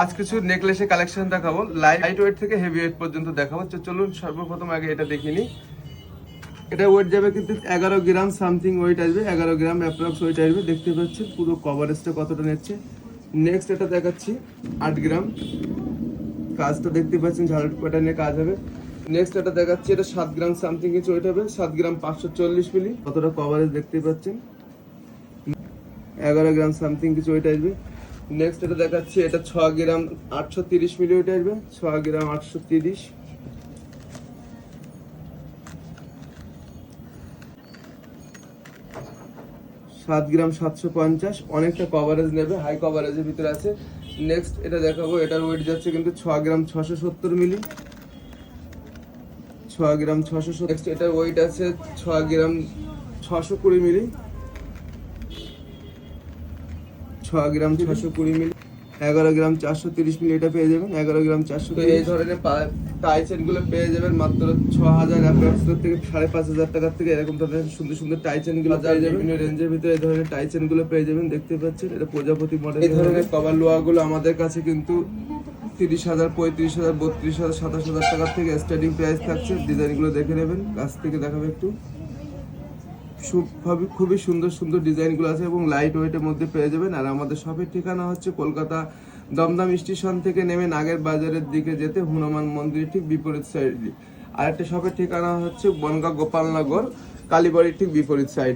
আজ কিছু নেকলেসের কালেকশন দেখাবো। লাইট ওয়েট থেকে হেভি ওয়েট পর্যন্ত দেখাবো। চলুন সর্বপ্রথম আগে এটা দেখিনি এটা ওয়েট যাবে কিন্তু এগারো গ্রাম সামথিং ওয়েট আসবে। এগারো গ্রাম অ্যাপ্রক্স ওয়েট আসবে। দেখতে পাচ্ছেন পুরো কভারেজটা কতটা নিচ্ছে। নেক্সট এটা দেখাচ্ছি আট গ্রাম। কাজটা দেখতে পাচ্ছেন ঝাড় প্যাটার্নের কাজ হবে। নেক্সট এটা দেখাচ্ছি এটা সাত গ্রাম সামথিং কিছু ওয়েট হবে। সাত গ্রাম পাঁচশো চল্লিশ মিলি কতটা কভারেজ দেখতে পাচ্ছেন? এগারো গ্রাম সামথিং কিছু ওয়েট আসবে। নেক্সট এটা দেখাচ্ছি, এটা ছ গ্রাম আটশো তিরিশ মিলি ওয়েট আসবে, ছ গ্রাম আটশো তিরিশ। সাত গ্রাম সাতশো পঞ্চাশ, অনেকটা কভারেজ নেবে হাই কভারেজের ভিতরে আছে। নেক্সট এটা দেখাবো, এটার ওয়েট যাচ্ছে কিন্তু ছ গ্রাম ছশো সত্তর মিলি। ছ গ্রাম ছশো নেক্সট এটার ওয়েট আছে ছ গ্রাম ছশো কুড়ি মিলি। ছ গ্রাম ছশো কুড়ি মিলি এগারো গ্রাম চারশো তিরিশ মিলি এটা পেয়ে যাবেন এগারো গ্রাম চারশো এই ধরনের টাই গুলো পেয়ে যাবেন মাত্র ছ হাজার অ্যাপ্রক্স থেকে সাড়ে পাঁচ হাজার টাকার থেকে এরকম ধরনের সুন্দর সুন্দর টাই চেনগুলো পেয়ে যাবেন। বিভিন্ন রেঞ্জের ভিতরে এই ধরনের টাই চেনগুলো পেয়ে যাবেন দেখতে পাচ্ছেন এটা প্রজাপতি মডেল এই ধরনের কভার লোয়া গুলো আমাদের কাছে কিন্তু তিরিশ হাজার পঁয়ত্রিশ হাজার বত্রিশ হাজার সাতাশ হাজার টাকার থেকে স্টার্টিং প্রাইস থাকছে। ডিজাইনগুলো দেখে নেবেন কাছ থেকে দেখাবে একটু। খুবই সুন্দর সুন্দর ডিজাইনগুলো আছে এবং লাইট ওয়েটের মধ্যে পেয়ে যাবেন। আর আমাদের শপের ঠিকানা হচ্ছে কলকাতা দমদম স্টেশন থেকে নেমে নাগের বাজারের দিকে যেতে হনুমান মন্দিরের ঠিক বিপরীত সাইডে আর একটা শপের ঠিকানা হচ্ছে বনগা গোপালনগর, কালীবাড়ির ঠিক বিপরীত সাইড